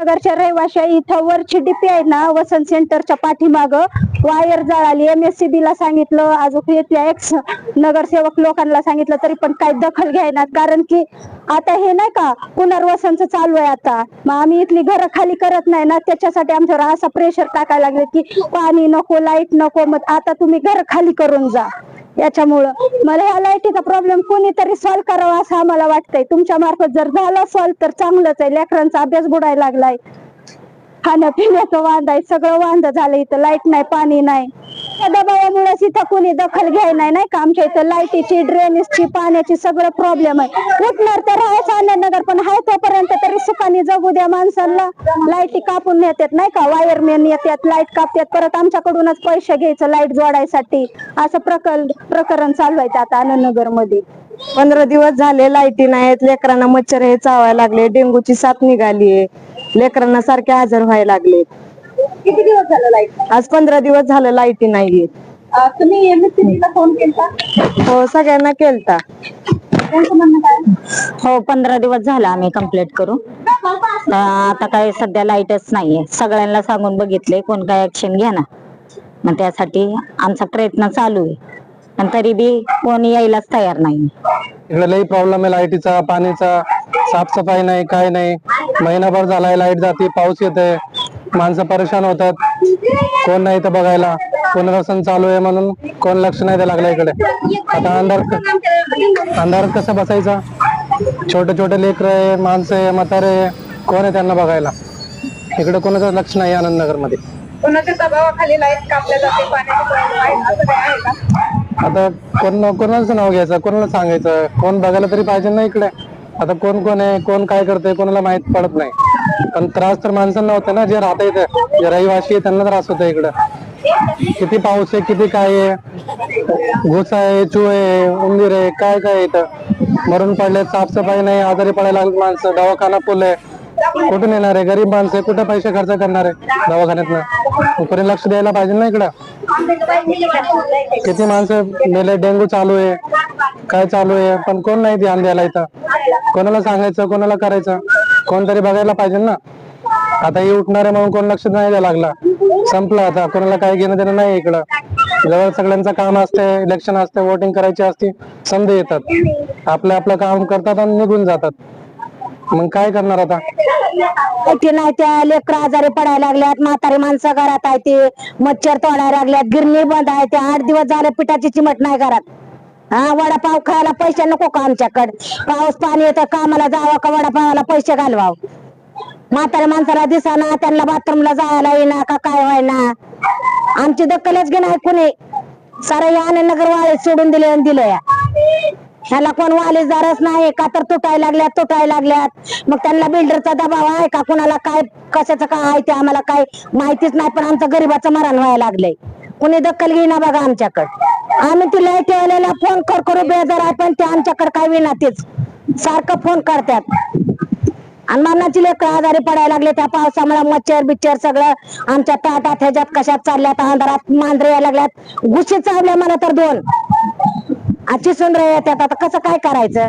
नगरच्या रहिवाशा इथं वरची डीपी आहे ना वसंत सेंटरच्या पाठीमाग वायर जळाली. एमएससीबी ला सांगितलं अजून इथल्या एक्स नगरसेवक लोकांना सांगितलं तरी पण काही दखल घ्यायना कारण की आता हे नाही का पुनर्वसन चालू आहे आता. मग आम्ही इथली घर खाली करत नाही ना त्याच्यासाठी आमच्यावर असा प्रेशर टाकायला लागले की पाणी नको लाइट नको. मग आता तुम्ही घर खाली करून जा. याच्यामुळं मला ह्या लाईटीचा प्रॉब्लेम कोणीतरी सॉल्व्ह करावा असं आम्हाला वाटतंय. तुमच्या मार्फत जर झाला सॉल्व्ह तर चांगलंच आहे. लेकरांचा अभ्यास बुडायला लागलाय. खाण्यापिण्याचं वांदा आहे. सगळं वांद झालं इथं. लाइट नाही पाणी नाही. त्या दबावामुळेच इथं कोणी दखल घ्याय नाही नाही का? आमच्या इथं लाईटीची ड्रेनेजची पाण्याची सगळं प्रॉब्लेम आहे. उठणार तर आहे आनंदनगर पण आहे तोपर्यंत तरी सुखाने जगू द्या माणसांना. लाईटी कापून नेतात नाही का? वायरमॅन येतात लाइट कापतात परत आमच्याकडूनच पैसे घ्यायचं लाइट जोडायसाठी. असं प्रकल प्रकरण चालू आहे आता आनंदनगरमध्ये पंधरा दिवस झाले लाईटी नाहीत लेकरांना मच्छर हे चावायला लागले डेंगूची साथ निघालीये. लेकरांना सारखे आजार व्हायला लागले किती दिवस झालं लाइट आज पंधरा दिवस झालं लाईटी नाहीये. तुम्ही एमएससीबी ला फोन केला हो सगळ्यांना केलता. त्यांचं म्हणणं काय? हो पंधरा दिवस झाला आम्ही कंप्लीट करू अं, आता काय सध्या लाईटच नाहीये. सगळ्यांना सांगून बघितले कोण काय ऍक्शन घ्या ना मग त्यासाठी आमचा प्रयत्न चालू आहे. पण तरी बी कोण यायलाच तयार नाही. इकडे लई प्रॉब्लेम आहे लाईटीचा पाणीचा. साफसफाई नाही काय नाही. महिनाभर झालाय लाइट जाते पाऊस येते माणसं परेशान होतात. कोण नाही इथं बघायला. पुनर्वसन चालू आहे म्हणून कोण लक्ष नाही लागलं इकडे. आता अंधार अंधारात कसं बसायचं? छोटे छोटे लेकर आहे माणसं आहे म्हातारे आहे. कोण आहे त्यांना बघायला? इकडे कोणाचं लक्ष नाही आनंदनगरमध्ये आता कोण कोणाचं नाव घ्यायचं? कोणाला सांगायचं? कोण बघायला तरी पाहिजे ना इकडे. आता कोण कोण आहे? कोण काय करतंय? कोणाला माहीत पडत नाही. पण त्रास तर माणसांना होतो ना जे राहता इथे. जे रहिवासी आहे त्यांना त्रास होतो इकडं. किती पाऊस आहे किती काय आहे. घुस आहे चू आहे उंदीर आहे काय काय इथं. मरून पडले साफसफाई नाही आजारी पडायला लागली माणसं दवाखाना फुल आहे. कुठून येणार आहे? गरीब माणसं आहे कुठं पैसे खर्च करणार आहे? दवाखान्यातनं. कोणी लक्ष द्यायला पाहिजे ना इकडं. किती माणसं मेले डेंगू चालू आहे. काय चालू आहे? पण कोण नाही ध्यान द्यायला इथं. कोणाला सांगायचं कोणाला करायचं? कोणतरी बघायला पाहिजे ना. आता हे उठणार आहे म्हणून कोण लक्ष नाही द्यायला लागला. संपलं आता. कोणाला काही घेणं देणं नाही इकडं. जवळ सगळ्यांचं काम असते इलेक्शन असते वोटिंग करायची असते संधी येतात. आपलं आपलं काम करतात आणि निघून जातात. मग काय करणार आता? नाही त्या लेकर आजारी पडायला लागल्यात म्हातारी माणसं घरात आहे ते. मच्छर तोडायला लागल्यात गिरणी बंद आहे ते आठ दिवस झाले पिठाची चिमट नाही घरात. हा वडापाव खायला पैसे नको का आमच्याकडे? पाऊस पाणी येतं कामाला जावं का वडापावाला पैसे घालवाव? म्हाताऱ्या माणसाला दिसाना त्यांना बाथरूमला जायला येईना का काय व्हायना? आमची दखलच घेणार कुणी? सारं या नगर वाळे सोडून दिले आणि दिलं या. ह्याला कोण वालीदारच नाही का तर तुटायला लागल्यात तुटायला लागल्यात. मग त्यांना बिल्डरचा दबाव आहे का कुणाला काय कशाचं काय आहे ते आम्हाला काय माहितीच नाही पण आमचं गरीबाचं मरण व्हायला लागलंय. कुणी दखल घेईना बघा आमच्याकडे. आम्ही ती लाइट वाल्याला फोन कर करू बेजार आहे पण ते आमच्याकडे काय विना तेच. सारखं फोन करतात. आणि मरणाची लेकर आजारी पडायला लागले त्या पावसामुळे मच्छर बिच्छर सगळं आमच्या ताटात ह्याच्यात कशात चालल्यात अंधारात मांजरे यायला लागल्यात. गुशी चावल्या मला तर दोन. आजची सुंदर येतात आता कसं काय करायचं?